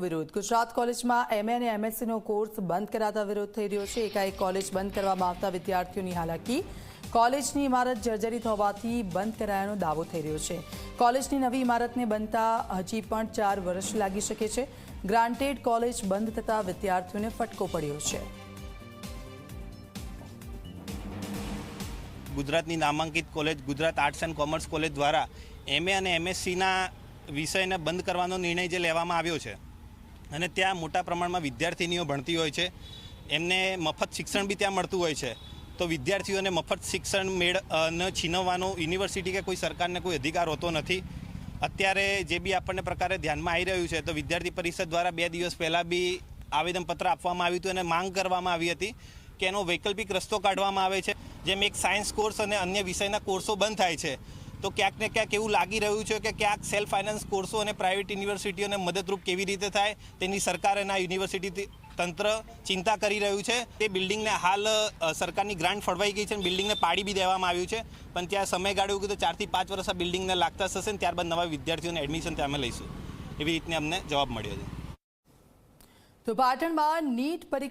વિરોધ ગુજરાત કોલેજમાં એમએ અને એમએસસીનો કોર્સ બંધ કરાતા વિરોધ થઈ રહ્યો છે. એકાએક કોલેજ બંધ કરવામાં આવતા વિદ્યાર્થીઓની હાલાકી. કોલેજની ઇમારત જર્જરિત હોવાથી બંધ કરાયાનો દાવો થઈ રહ્યો છે. કોલેજની નવી ઇમારતને બનતા હજી પણ ચાર વર્ષ લાગી શકે છે. ગ્રાન્ટેડ કોલેજ બંધ થતા વિદ્યાર્થીઓને ફટકો પડ્યો છે. ગુજરાતની નામાંકિત college Gujarat arts and commerce college દ્વારા એમએ અને એમએસસીના વિષયને બંધ કરવાનો નિર્ણય જે લેવામાં આવ્યો છે અને ત્યાં મોટા પ્રમાણમાં વિદ્યાર્થીનીઓ ભણતી હોય છે. એમને મફત શિક્ષણ બી ત્યાં મળતું હોય છે. તો વિદ્યાર્થીઓને મફત શિક્ષણ મેળ ન છીનવવાનો યુનિવર્સિટી કે કોઈ સરકારને કોઈ અધિકાર હોતો નથી. અત્યારે જે બી આપણને પ્રકારે ધ્યાનમાં આવી રહ્યું છે, તો વિદ્યાર્થી પરિષદ દ્વારા બે દિવસ પહેલાં બી આવેદનપત્ર આપવામાં આવ્યું હતું અને માંગ કરવામાં આવી હતી કે એનો વૈકલ્પિક રસ્તો કાઢવામાં આવે છે. જેમ એક સાયન્સ કોર્સ અને અન્ય વિષયના કોર્સો બંધ થાય છે. તો ક્યાંક ને ક્યાંક એવું લાગી રહ્યું છે કે ક્યાંક સેલ્ફ ફાઇનાન્સ કોર્સો અને પ્રાઇવેટ યુનિવર્સિટીઓને મદદરૂપ કેવી રીતે થાય, તેની સરકાર અને આ યુનિવર્સિટી તંત્ર ચિંતા કરી રહ્યું છે. તે બિલ્ડિંગને હાલ સરકારની ગ્રાન્ટ ફળવાઈ ગઈ છે અને બિલ્ડિંગને પાડી બી દેવામાં આવ્યું છે. પણ ત્યાં સમયગાળો એવું કીધું ચારથી પાંચ વર્ષ આ બિલ્ડિંગને લાગતા થશે ને ત્યારબાદ નવા વિદ્યાર્થીઓને એડમિશન ત્યાં અમે લઈશું. એવી રીતને અમને જવાબ મળ્યો છે. તો પાટણમાં નીટ પરીક્ષા